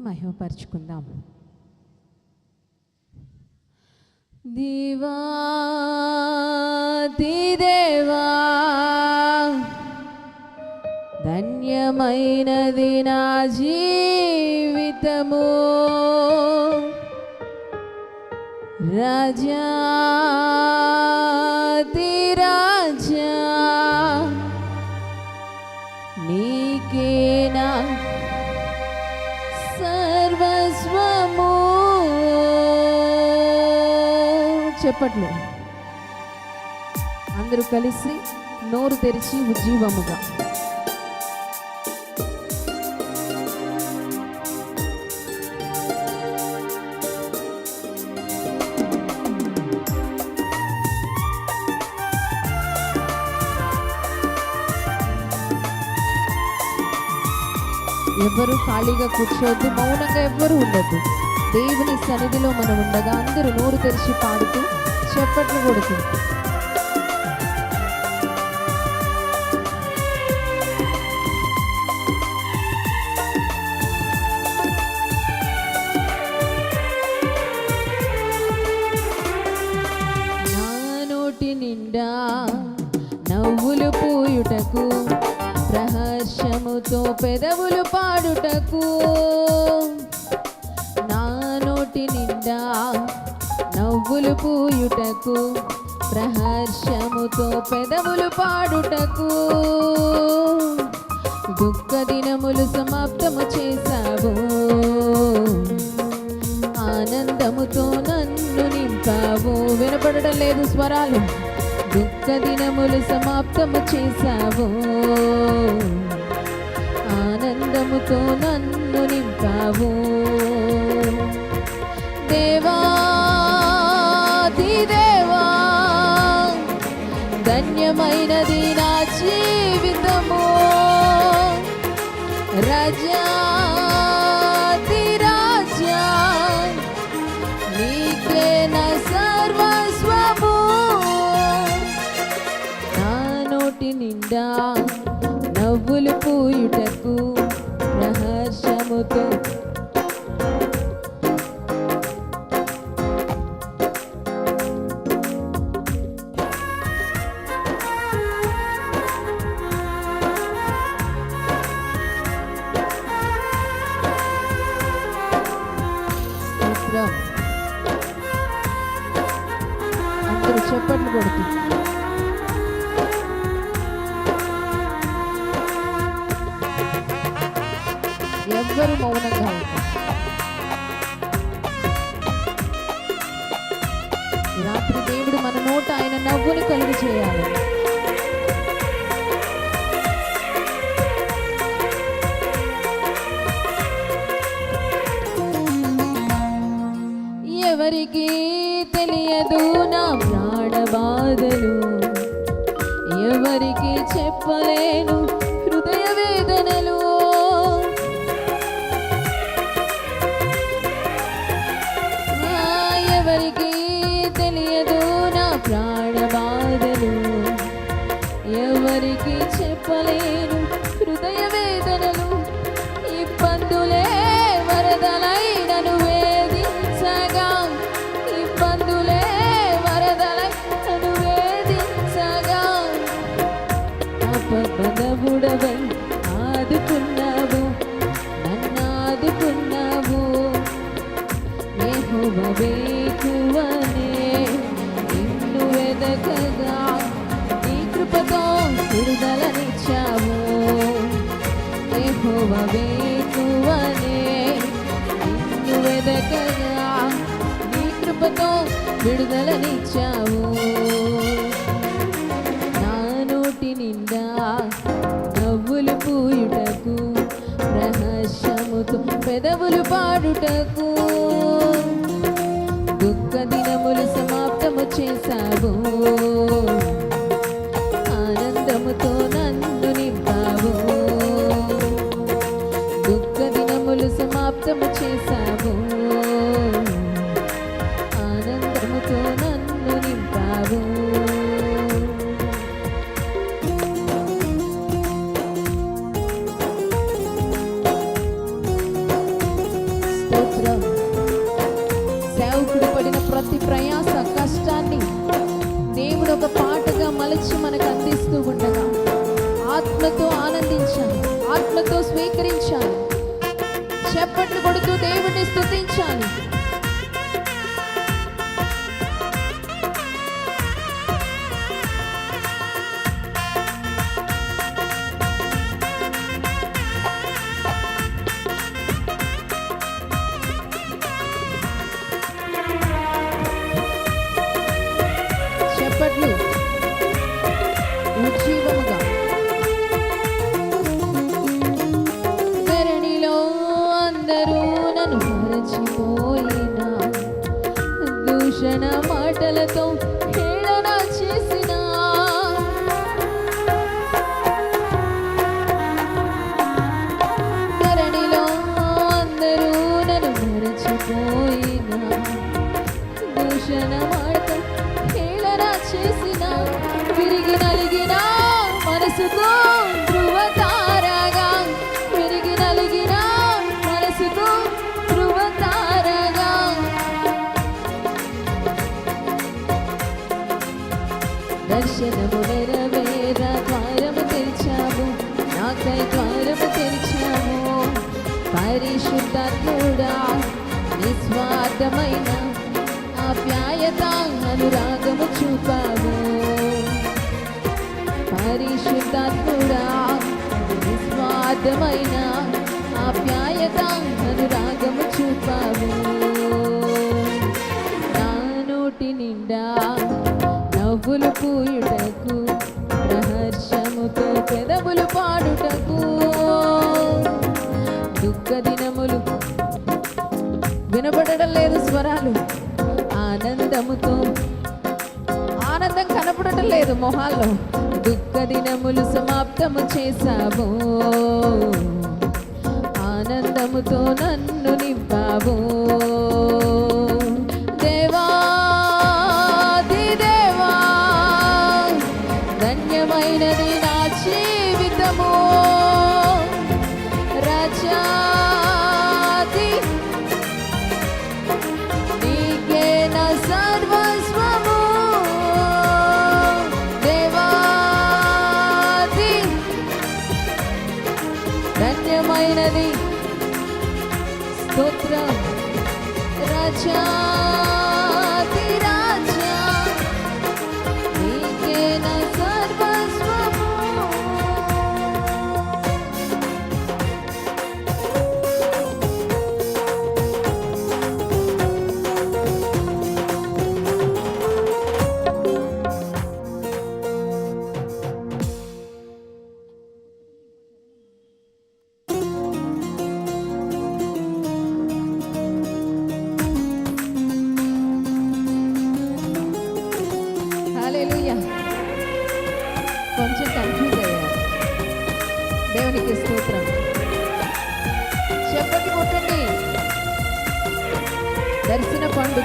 మహిమపరుచుకుందాం. దీవాతి దేవా ధన్యమైనది నా జీవితము. రాజా చెప్పట్లు అందరూ కలిసి నోరు తెరిచి ఉజ్జీవముగా. ఎవరు ఖాళీగా కూర్చోవద్దు మౌనంగా ఎవ్వరూ ఉండద్దు. దేవుని సన్నిధిలో మనం ఉండగా అందరూ నోరు తెరిచి పాడుతూ చప్పట్లు కొడుతూ. నిండా నవ్వులు పూయుటకు ప్రహర్షముతో పెదవులు పాడుటకు నవ్వులు ప్రహర్షముతో పెదవులు పాడుటకు. దుఃఖ దినములు సమాప్తము చేశావు. ఆనందముతో నన్ను నింపావు. వినపడడం లేదు స్వరాలు. దుఃఖ దినములు సమాప్తము చేశావు. ఆనందముతో నన్ను నింపావు. దేవా దేవా ధన్యమైనది నా జీవితము. రజా అందరూ మౌనంగా రాత్రి దేవుడు మన నోట ఆయన నవ్వుని కలుగు చేయాలి. ఎవరికి తెలియదు నా ప్రాణ బాధలు ఎవరికి చెప్పలేను వెదకగా నీ కృపతో విడుదలనిచ్చావు. నా నోటి నిండా నవ్వులు పూయుటకు రహస్యముతో పెదవులు పాడుటకు ఆత్మతో స్వీకరించాలి. చెప్పట్లు కొడుతూ దేవుణ్ణి స్తుతించాలి. చెప్పట్లు దర్శనము నెరవేర ద్వారము తెరిచాము. నాకై ద్వారము తెరిచాము. పరిశుద్ధాత్ముడా నిస్వార్థమైన ఆప్యాయత అనురాగము చూపావు పరిశుద్ధాత్ముడా నిస్వార్థమైన ఆప్యాయత ఆనందముతో. ఆనందం కనపడటం లేదు మొహాల్లో. దుఃఖ దినములు సమాప్తము చేశావు. ఆనందముతో నన్ను నింపావు.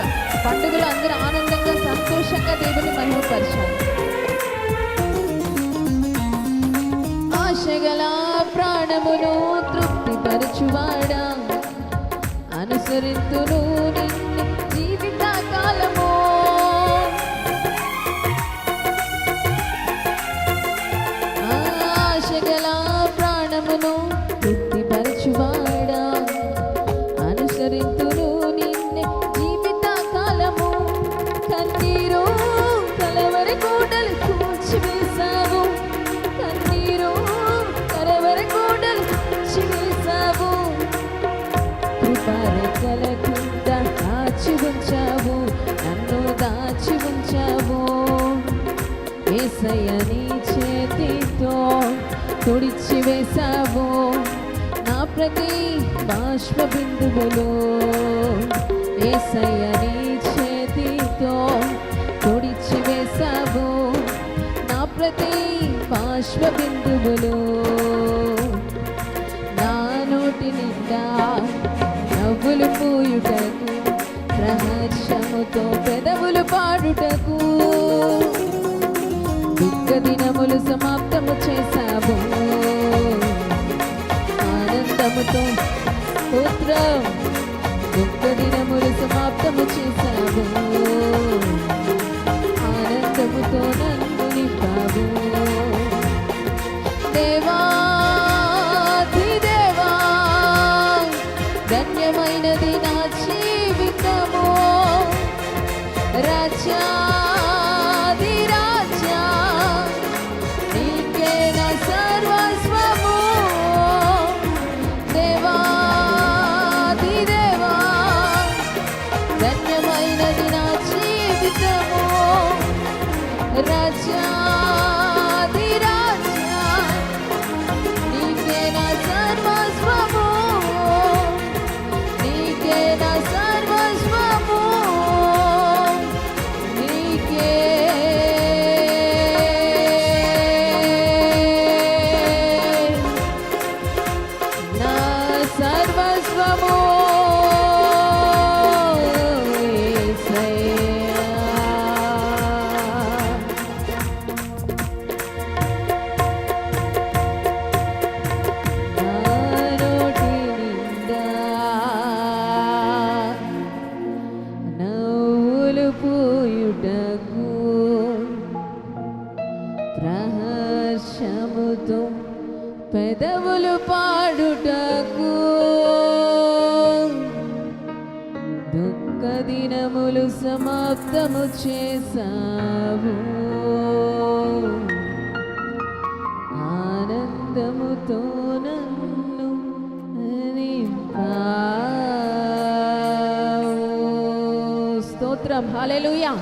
పండుగ పండుగలో అందరూ ఆనందంగా సంతోషంగా దేవుని మహిమపరచాలి. ఆశగల ప్రాణమును తృప్తిపరచువాడా? అనుసరింతును నిన్ను ఉంచావు నన్ను దాచి ఉంచావు. ఏసయ్య చేతితో తుడిచి వేశావు. నా ప్రతి బాష్ప బిందువులు ఏసయ్య చేతితో తుడిచి వేశావు. నా ప్రతి బాష్ప బిందువులు నా నోటి నిండా నవ్వులు పూయుటకు హర్షముతో పెదవులు పాడుటకు దుఃఖ దినములు సమాప్తము చేశావు. ఆనందముతో పుత్రం దుఃఖ దినములు సమాప్తం I said, దుఃఖ దినములు సమాప్తము చేసావు ఆనందముతో నన్ను స్తోత్రం. హాలెలుయా